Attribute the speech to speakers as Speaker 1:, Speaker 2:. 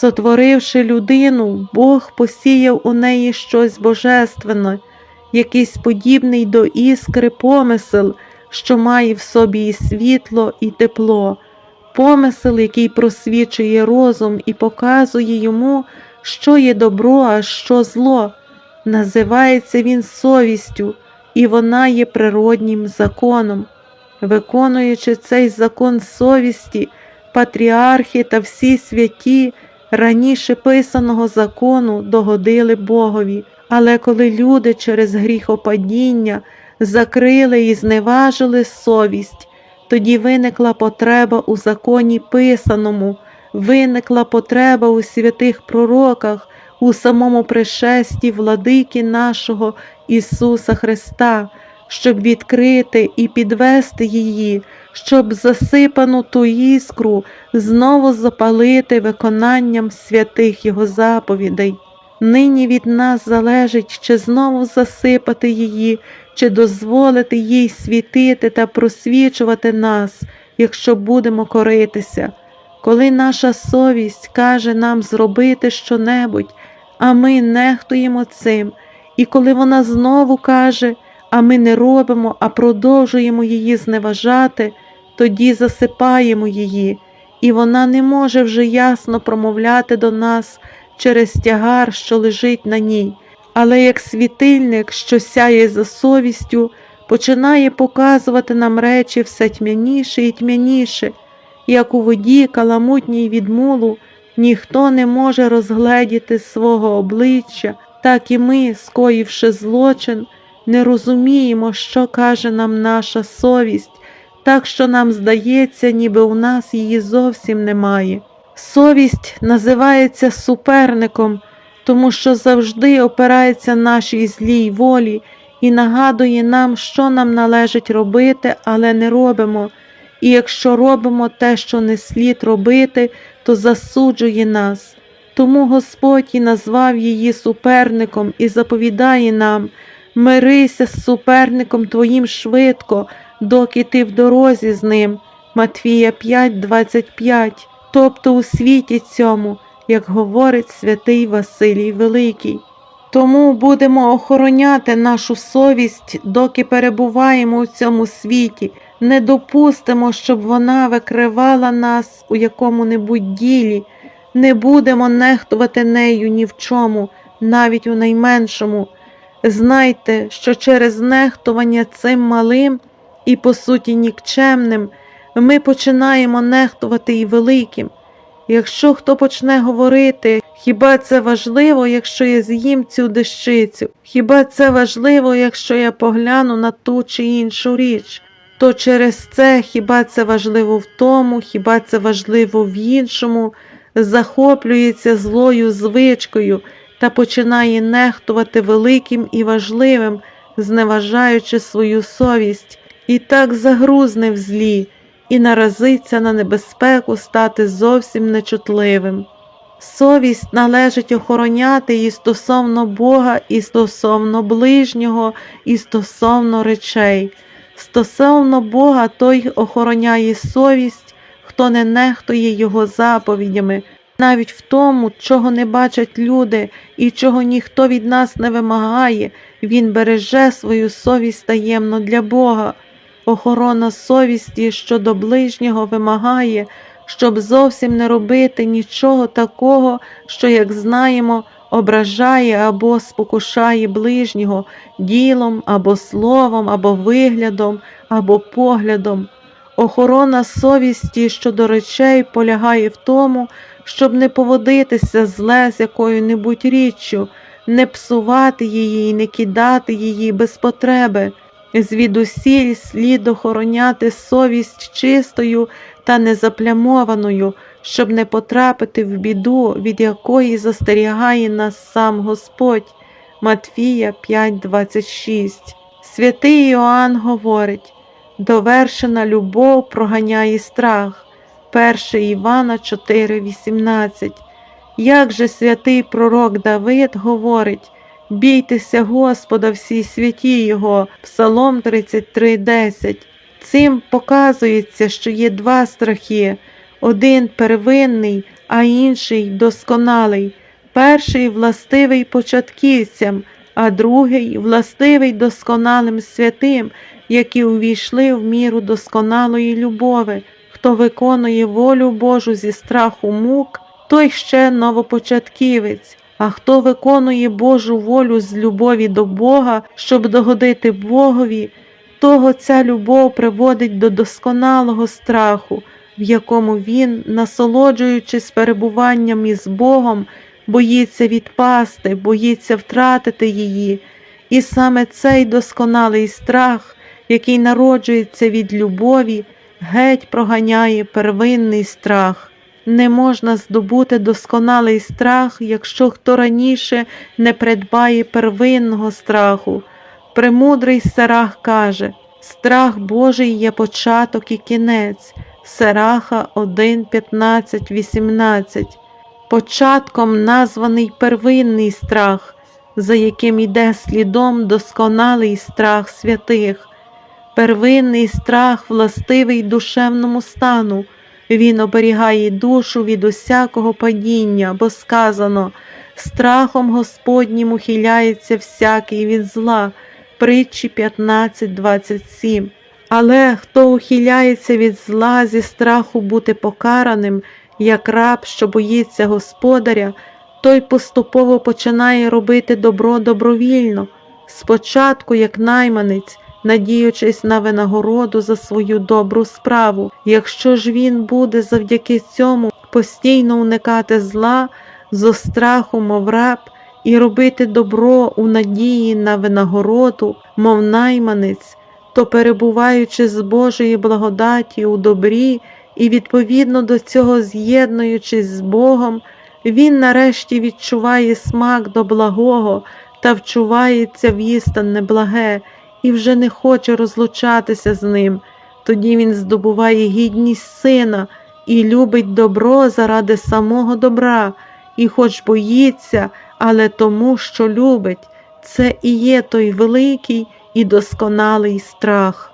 Speaker 1: Сотворивши людину, Бог посіяв у неї щось божественне, якийсь подібний до іскри помисел, що має в собі і світло, і тепло, помисел, який просвічує розум і показує йому, що є добро, а що зло. Називається він совістю, і вона є природнім законом. Виконуючи цей закон совісті, патріархи та всі святі раніше писаного закону догодили Богові, але коли люди через гріхопадіння закрили і зневажили совість, тоді виникла потреба у законі писаному, виникла потреба у святих пророках, у самому пришесті владики нашого Ісуса Христа, щоб відкрити і підвести її, щоб засипану ту іскру знову запалити виконанням святих Його заповідей. Нині від нас залежить, чи знову засипати її, чи дозволити їй світити та просвічувати нас, якщо будемо коритися. Коли наша совість каже нам зробити щонебудь, а ми нехтуємо цим, і коли вона знову каже, а ми не робимо, а продовжуємо її зневажати, тоді засипаємо її, і вона не може вже ясно промовляти до нас через тягар, що лежить на ній, але як світильник, що сяє за совістю, починає показувати нам речі все тьмяніше і тьмяніше, як у воді каламутній від мулу, ніхто не може розгледіти свого обличчя, так і ми, скоївши злочин, не розуміємо, що каже нам наша совість, так що нам здається, ніби у нас її зовсім немає. Совість називається суперником, тому що завжди опирається нашій злій волі і нагадує нам, що нам належить робити, але не робимо. І якщо робимо те, що не слід робити, то засуджує нас. Тому Господь і назвав її суперником і заповідає нам мирися з суперником твоїм швидко, доки ти в дорозі з ним. Матвія 5:25, тобто у світі цьому, як говорить святий Василій Великий. Тому будемо охороняти нашу совість, доки перебуваємо у цьому світі, не допустимо, щоб вона викривала нас у якому-небудь ділі, не будемо нехтувати нею ні в чому, навіть у найменшому. Знайте, що через нехтування цим малим і, по суті, нікчемним, ми починаємо нехтувати і великим. Якщо хто почне говорити, хіба це важливо, якщо я з'їм цю дещицю, хіба це важливо, якщо я погляну на ту чи іншу річ, то через це хіба це важливо в тому, хіба це важливо в іншому, захоплюється злою звичкою та починає нехтувати великим і важливим, зневажаючи свою совість, і так загрузне в злі, і наразиться на небезпеку стати зовсім нечутливим. Совість належить охороняти і стосовно Бога, і стосовно ближнього, і стосовно речей. Стосовно Бога той охороняє совість, хто не нехтує Його заповідями, навіть в тому, чого не бачать люди і чого ніхто від нас не вимагає, Він береже свою совість таємно для Бога. Охорона совісті щодо ближнього вимагає, щоб зовсім не робити нічого такого, що, як знаємо, ображає або спокушає ближнього ділом або словом, або виглядом, або поглядом. Охорона совісті щодо речей полягає в тому, щоб не поводитися зле з якою-небудь річчю, не псувати її і не кидати її без потреби. Звідусіль слід охороняти совість чистою та незаплямованою, щоб не потрапити в біду, від якої застерігає нас сам Господь. Матфія 5:26. Святий Іоанн говорить: довершена любов проганяє страх. 1 Івана 4:18. Як же святий пророк Давид говорить: Бійтеся Господа всі святі Його, Псалом 33:10. Цим показується, що є два страхи. один первинний, а інший досконалий. Перший властивий початківцям, а другий властивий досконалим святим, які увійшли в міру досконалої любови. Хто виконує волю Божу зі страху мук, той ще новопочатківець. А хто виконує Божу волю з любові до Бога, щоб догодити Богові, того ця любов приводить до досконалого страху, в якому він, насолоджуючись перебуванням із Богом, боїться відпасти, боїться втратити її. І саме цей досконалий страх, який народжується від любові, геть проганяє первинний страх. Не можна здобути досконалий страх, якщо хто раніше не придбає первинного страху. Премудрий Сарах каже: Страх Божий є початок і кінець. Сараха 1, 15, 18. Початком названий первинний страх, за яким іде слідом досконалий страх святих. Первинний страх властивий душевному стану. Він оберігає душу від усякого падіння, бо сказано страхом Господнім ухиляється всякий від зла. Притчі 15.27. Але хто ухиляється від зла зі страху бути покараним, як раб, що боїться господаря, той поступово починає робити добро добровільно, спочатку як найманець, надіючись на винагороду за свою добру справу. Якщо ж він буде завдяки цьому постійно уникати зла, зо страху, мов раб, і робити добро у надії на винагороду, мов найманець, то перебуваючи з Божої благодаті у добрі і відповідно до цього з'єднуючись з Богом, він нарешті відчуває смак до благого та вчувається в істинне благе і вже не хоче розлучатися з ним. Тоді він здобуває гідність сина і любить добро заради самого добра, і хоч боїться, але тому, що любить, це і є той великий і досконалий страх.